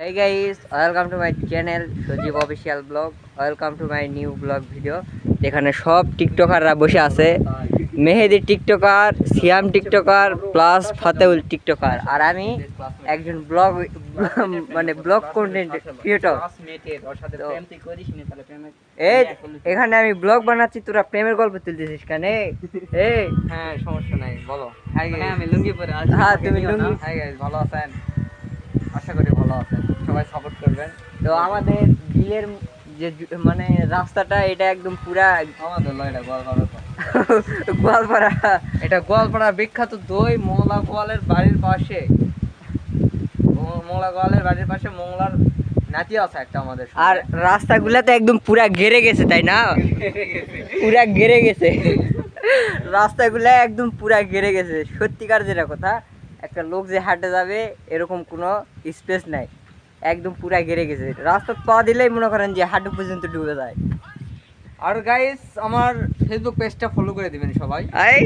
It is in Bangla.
Hey guys, welcome to my channel Sajib official blog welcome to my new blog video এখানে সব টিকটকাররা বসে আছে। Mehedi tiktoker Siam tiktoker plus Fateul tiktoker আর আমি একজন ব্লগ মানে ব্লগ কন্টেন্ট ক্রিয়েটর এই এখানে আমি ব্লগ বানাচ্ছি তোরা প্রেমের গল্প তুলতেছিস কেন? এই হ্যাঁ সমস্যা নাই বলো. হ্যাঁ আমি লুঙ্গি পরে হ্যাঁ, তুমি লুঙ্গি। গাইস ভালো আছেন? আশা করি ভালো আছেন সবাই সাপোর্ট করবেন। তো আমাদের বিলের যে মানে রাস্তাটা এটা একদম পুরা আমাদের গোয়ালপাড়া গোয়ালপাড়া। এটা গোয়ালপাড়া বিখ্যাত দই মোংলা গোয়ালের বাড়ির পাশে। মোংলা গোয়ালের বাড়ির পাশে মোংলার নাতি আছে একটা আমাদের আর রাস্তাগুলা তো একদম পুরা ঘেরে গেছে তাই না? পুরা ঘেরে গেছে। রাস্তাগুলা একদম পুরা ঘেরে গেছে। সত্যিকার যেটা কথা একটা লোক যে হাঁটে যাবে এরকম কোনো স্পেস নাই। একদম পুরা গেড়ে গেছে। রাস্তা পা দিলেই মনে করেন যে হাঁটু পর্যন্ত ডুবে যায়। আর গাইস আমার ফেসবুক পেজটা ফলো করে দিবেন সবাই।